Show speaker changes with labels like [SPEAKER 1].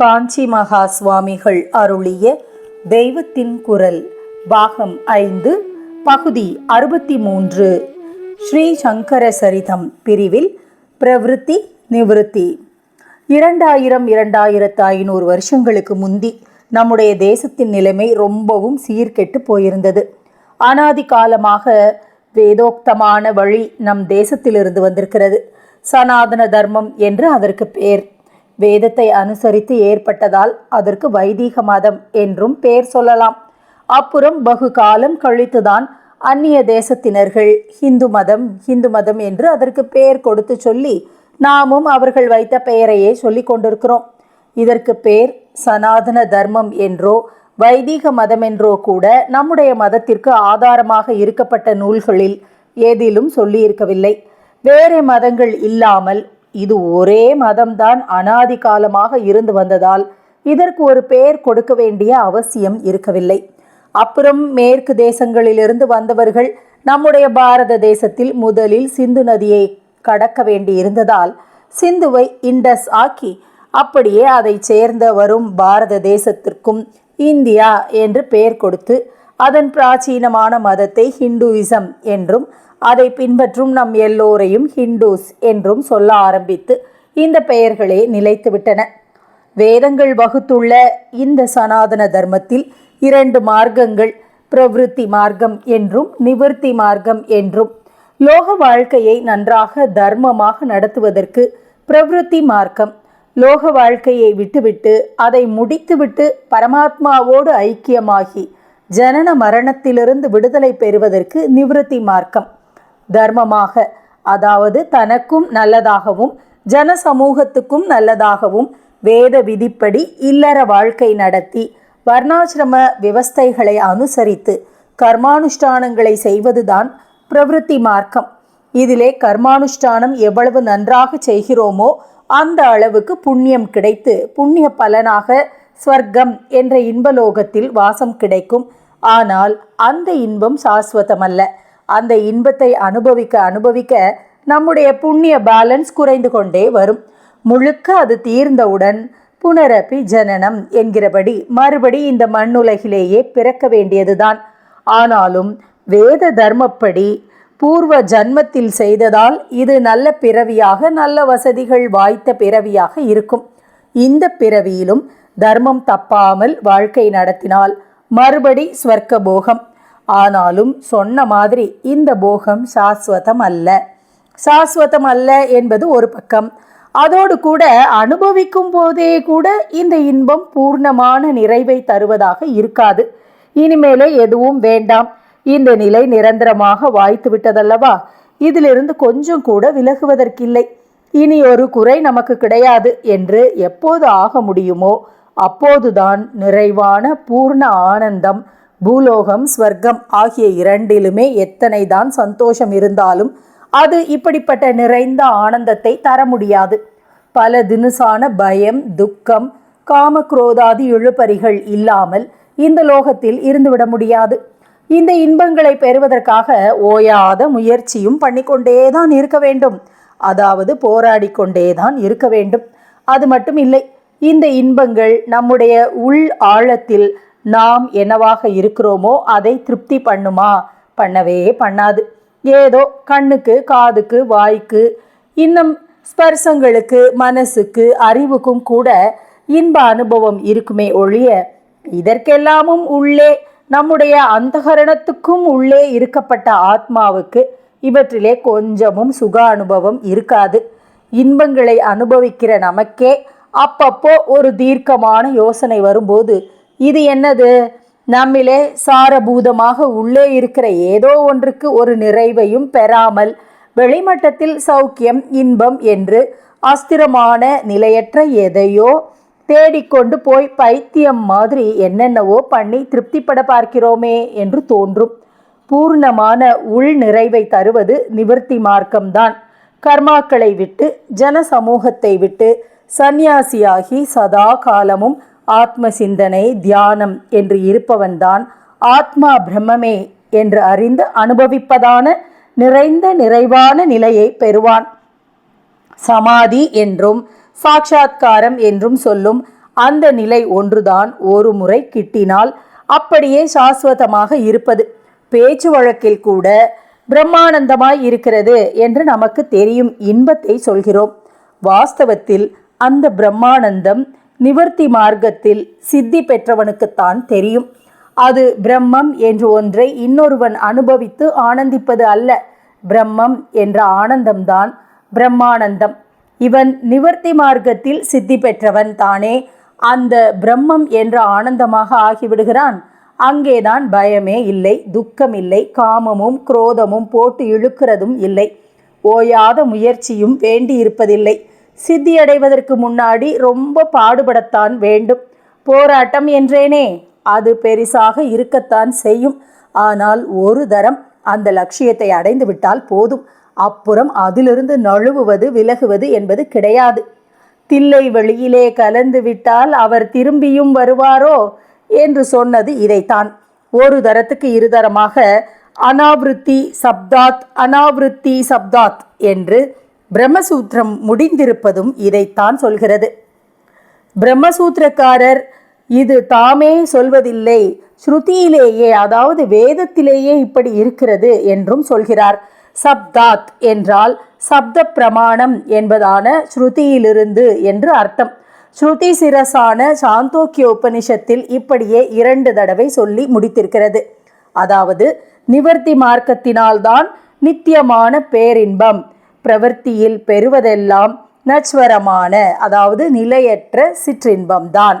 [SPEAKER 1] காஞ்சி மகா சுவாமிகள் அருளிய தெய்வத்தின் குரல் பாகம் ஐந்து பகுதி அறுபத்தி மூன்று ஸ்ரீ சங்கர சரிதம் பிரிவில் பிரவிருத்தி நிவிருத்தி. இரண்டாயிரம் இரண்டாயிரத்து ஐநூறு வருஷங்களுக்கு முந்தி நம்முடைய தேசத்தின் நிலைமை ரொம்பவும் சீர்கெட்டு போயிருந்தது. அனாதி காலமாக வேதோக்தமான வழி நம் தேசத்திலிருந்து வந்திருக்கிறது. சனாதன தர்மம் என்று அதற்கு பேர். வேதத்தை அனுசரித்து ஏற்பட்டதால் அதற்கு வைதீக மதம் என்றும் பெயர் சொல்லலாம். அப்புறம் பகு காலம் கழித்துதான் அந்நிய தேசத்தினர்கள் ஹிந்து மதம் ஹிந்து மதம் என்று அதற்கு பெயர் கொடுத்து சொல்லி நாமும் அவர்கள் வைத்த பெயரையே சொல்லி கொண்டிருக்கிறோம். இதற்கு பேர் சனாதன தர்மம் என்றோ வைதீக மதம் என்றோ கூட நம்முடைய மதத்திற்கு ஆதாரமாக இருக்கப்பட்ட நூல்களில் ஏதிலும் சொல்லியிருக்கவில்லை. வேறு மதங்கள் இல்லாமல் இது ஒரே மதம்தான் அனாதி காலமாக இருந்து வந்ததால் இதற்கு ஒரு பெயர் கொடுக்க வேண்டிய அவசியம் இருக்கவில்லை. அப்புறம் மேற்கு தேசங்களிலிருந்து வந்தவர்கள் நம்முடைய பாரத தேசத்தில் முதலில் சிந்து நதியை கடக்க வேண்டி இருந்ததால் சிந்துவை இண்டஸ் ஆக்கி அப்படியே அதை சேர்ந்த வரும் பாரத தேசத்திற்கும் இந்தியா என்று பெயர் கொடுத்து அதன் பிராச்சீனமான மதத்தை ஹிந்துவிசம் என்றும் அதை பின்பற்றும் நம் எல்லோரையும் ஹிந்துஸ் என்றும் சொல்ல ஆரம்பித்து இந்த பெயர்களே நிலைத்துவிட்டன. வேதங்கள் வகுத்துள்ள இந்த சனாதன தர்மத்தில் இரண்டு மார்க்கங்கள் பிரவிருத்தி மார்க்கம் என்றும் நிவர்த்தி மார்க்கம் என்றும். லோக வாழ்க்கையை நன்றாக தர்மமாக நடத்துவதற்கு பிரவிருத்தி மார்க்கம் லோக வாழ்க்கையை விட்டுவிட்டு அதை முடித்துவிட்டு பரமாத்மாவோடு ஐக்கியமாகி ஜனன மரணத்திலிருந்து விடுதலை பெறுவதற்கு நிவிருத்தி மார்க்கம். தர்மமாக. அதாவது தனக்கும் நல்லதாகவும் ஜன சமூகத்துக்கும் நல்லதாகவும் வேத விதிப்படி இல்லற வாழ்க்கை நடத்தி வர்ணாசிரம விவஸ்தைகளை அனுசரித்து கர்மானுஷ்டானங்களை செய்வதுதான் பிரவிருத்தி மார்க்கம். இதிலே கர்மானுஷ்டானம் எவ்வளவு நன்றாக செய்கிறோமோ அந்த அளவுக்கு புண்ணியம் கிடைத்து புண்ணிய பலனாக ஸ்வர்க்கம் என்ற இன்பலோகத்தில் வாசம் கிடைக்கும். ஆனால் அந்த இன்பம் சாஸ்வதமல்ல. அந்த இன்பத்தை அனுபவிக்க அனுபவிக்க நம்முடைய புண்ணிய பேலன்ஸ் குறைந்து கொண்டே வரும். முழுக்க அது தீர்ந்தவுடன் புனரபி ஜனனம் என்கிறபடி மறுபடி இந்த மண்ணுலகிலேயே பிறக்க வேண்டியதுதான். ஆனாலும் வேத தர்மப்படி பூர்வ ஜன்மத்தில் செய்ததால் இது நல்ல பிறவியாக நல்ல வசதிகள் வாய்த்த பிறவியாக இருக்கும். இந்த பிறவியிலும் தர்மம் தப்பாமல் வாழ்க்கை நடத்தினால் மறுபடி ஸ்வர்க்க போகம் ஆனாலும் சொன்ன மாதிரி இந்த போகம் சாஸ்வதம் அல்ல சாஸ்வதம் அல்ல என்பது ஒரு பக்கம். அதோடு கூட அனுபவிக்கும் போதே கூட இந்த இன்பம் பூர்ணமான நிறைவை தருவதாக இருக்காது. இனிமேலே எதுவும் வேண்டாம். இந்த நிலை நிரந்தரமாக வாய்த்து விட்டதல்லவா? இதிலிருந்து கொஞ்சம் கூட விலகுவதற்கில்லை. இனி ஒரு குறை நமக்கு கிடையாது என்று எப்போது ஆக முடியுமோ அப்போதுதான் நிறைவான பூர்ண ஆனந்தம் பூலோகம் ஸ்வர்க்கம் ஆகிய இரண்டிலுமே எத்தனை தான் சந்தோஷம் இருந்தாலும் அது இப்படிப்பட்ட நிறைந்த ஆனந்தத்தை தர முடியாது. பல தினுசான பயம் துக்கம் காமக்ரோதாதி இழுபறிகள் இல்லாமல் இந்த லோகத்தில் இருந்துவிட முடியாது. இந்த இன்பங்களை பெறுவதற்காக ஓயாத முயற்சியும் பண்ணிக்கொண்டே தான் இருக்க வேண்டும். அதாவது போராடி கொண்டே தான் இருக்க வேண்டும். அது மட்டும் இல்லை இந்த இன்பங்கள் நம்முடைய உள் ஆழத்தில் நாம் என்னவாக இருக்கிறோமோ அதை திருப்தி பண்ணுமா? பண்ணவே பண்ணாது. ஏதோ கண்ணுக்கு காதுக்கு வாய்க்கு இன்னும் ஸ்பர்சங்களுக்கு மனசுக்கு அறிவுக்கும் கூட இன்ப அனுபவம் இருக்குமே ஒழிய இதற்கெல்லாமும் உள்ளே நம்முடைய அந்தகரணத்துக்கும் உள்ளே இருக்கப்பட்ட ஆத்மாவுக்கு இவற்றிலே கொஞ்சமும் சுக அனுபவம் இருக்காது. இன்பங்களை அனுபவிக்கிற நமக்கே அப்பப்போ ஒரு தீர்க்கமான யோசனை வரும்போது இது என்னது? நம்மிலே சாரபூதமாக உள்ளே இருக்கிற ஏதோ ஒன்றுக்கு ஒரு நிறைவையும் பெறாமல் வெளிமட்டத்தில் சௌக்கியம் இன்பம் என்று அஸ்திரமான நிலையற்ற எதையோ தேடிக்கொண்டு போய் பைத்தியம் மாதிரி என்னென்னவோ பண்ணி திருப்திப்பட பார்க்கிறோமே என்று தோன்றும். பூர்ணமான உள் நிறைவை தருவது நிவர்த்தி மார்க்கம்தான். கர்மாக்களை விட்டு ஜன சமூகத்தை விட்டு சந்நியாசியாகி சதா காலமும் ஆத்ம சிந்தனை தியானம் என்று இருப்பவன்தான் ஆத்மா பிரம்மமே என்று அறிந்து அனுபவிப்பதான நிறைந்த நிறைவான நிலையை பெறுவான். சமாதி என்றும் சாட்சாத்காரம் என்றும் சொல்லும் அந்த நிலை ஒன்றுதான் ஒரு முறை கிட்டினால் அப்படியே சாஸ்வதமாக இருப்பது. பேச்சு வழக்கில் கூட பிரம்மானந்தமாய் இருக்கிறது என்று நமக்கு தெரியும் இன்பத்தை சொல்கிறோம். வாஸ்தவத்தில் அந்த பிரம்மானந்தம் நிவர்த்தி மார்க்கத்தில் சித்தி பெற்றவனுக்குத்தான் தெரியும். அது பிரம்மம் என்று ஒன்றை இன்னொருவன் அனுபவித்து ஆனந்திப்பது அல்ல. பிரம்மம் என்ற ஆனந்தம்தான் பிரம்மானந்தம். இவன் நிவர்த்தி மார்க்கத்தில் சித்தி பெற்றவன் தானே. அந்த பிரம்மம் என்ற ஆனந்தமாக ஆகிவிடுகிறான். அங்கேதான் பயமே இல்லை துக்கம் இல்லை காமமும் குரோதமும் போட்டு இழுக்கிறதும் இல்லை. ஓயாத முயற்சியும் வேண்டி இருப்பதில்லை சித்தியடைவதற்கு முன்னாடி ரொம்ப பாடுபடத்தான் வேண்டும். போராட்டம் என்றேனே அது பெரிசாக இருக்கத்தான் செய்யும். ஆனால் ஒரு தரம் அந்த லட்சியத்தை அடைந்து விட்டால் போதும். அப்புறம் அதிலிருந்து நழுவுவது விலகுவது என்பது கிடையாது. தில்லை வெளியிலே கலந்து விட்டால் அவர் திரும்பியும் வருவாரோ என்று சொன்னது இதைத்தான். ஒரு தரத்துக்கு இருதரமாக அனாவிருத்தி சப்தாத் அனாவிருத்தி சப்தாத் என்று பிரம்மசூத்திரம் முடிந்திருப்பதும் இதைத்தான் சொல்கிறது. பிரம்மசூத்திரக்காரர் இது தாமே சொல்வதில்லை. ஸ்ருதியிலேயே அதாவது வேதத்திலேயே இப்படி இருக்கிறது என்றும் சொல்கிறார். சப்தாத் என்றால் சப்த பிரமாணம் என்பதான ஸ்ருதியிலிருந்து என்று அர்த்தம். ஸ்ருதி சிரசான சாந்தோக்கிய உபனிஷத்தில் இப்படியே இரண்டு தடவை சொல்லி முடித்திருக்கிறது. அதாவது நிவர்த்தி மார்க்கத்தினால்தான் நித்தியமான பேரின்பம். பிரவர்த்தியில் பெறுவதெல்லாம் நச்வரமான அதாவது நிலையற்ற சிற்றின்பம்தான்.